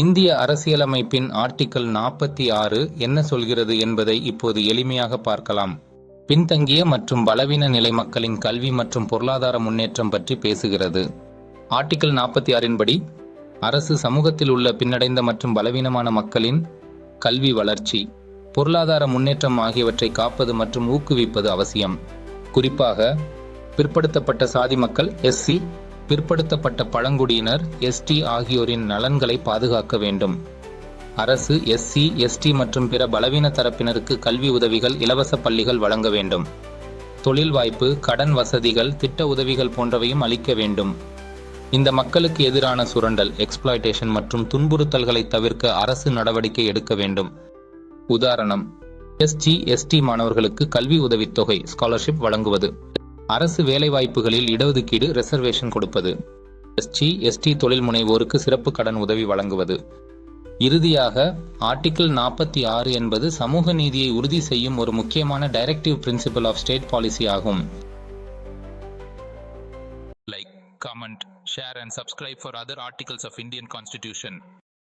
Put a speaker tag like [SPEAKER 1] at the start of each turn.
[SPEAKER 1] இந்திய அரசியலமைப்பின் ஆர்டிக்கல் நாற்பத்தி ஆறு என்ன சொல்கிறது என்பதை இப்போது எளிமையாக பார்க்கலாம். பின்தங்கிய மற்றும் பலவீன நிலை மக்களின் கல்வி மற்றும் பொருளாதார முன்னேற்றம் பற்றி பேசுகிறது. ஆர்டிக்கல் நாற்பத்தி ஆறின்படி அரசு சமூகத்தில் உள்ள பின்னடைந்த மற்றும் பலவீனமான மக்களின் கல்வி வளர்ச்சி பொருளாதார முன்னேற்றம் ஆகியவற்றை காப்பது மற்றும் ஊக்குவிப்பது அவசியம். குறிப்பாக பிற்படுத்தப்பட்ட சாதி மக்கள் எஸ்சி பிற்படுத்தப்பட்ட பழங்குடியினர் எஸ்டி ஆகியோரின் நலன்களை பாதுகாக்க வேண்டும். அரசு எஸ்சி எஸ்டி மற்றும் பிற பலவீன தரப்பினருக்கு கல்வி உதவிகள் இலவச பள்ளிகள் வழங்க வேண்டும். தொழில் வாய்ப்பு கடன் வசதிகள் திட்ட உதவிகள் போன்றவையும் அளிக்க வேண்டும். இந்த மக்களுக்கு எதிரான சுரண்டல் எக்ஸ்பிளாய்டேஷன் மற்றும் துன்புறுத்தல்களை தவிர்க்க அரசு நடவடிக்கை எடுக்க வேண்டும். உதாரணம் எஸ்டி எஸ்டி மாணவர்களுக்கு கல்வி உதவித்தொகை ஸ்காலர்ஷிப் வழங்குவது. அரசு வேலைவாய்ப்புகளில் இடஒதுக்கீடு ரிசர்வேஷன் கொடுப்பது. எஸ்டி எஸ்டி தொழில் முனைவோருக்கு சிறப்பு கடன் உதவி வழங்குவது. இறுதியாக ஆர்டிகிள் நாற்பத்தி ஆறு என்பது சமூக நீதியை உறுதி செய்யும் ஒரு முக்கியமான directive principle of state policy ஆகும். Like comment share and subscribe for other articles of Indian constitution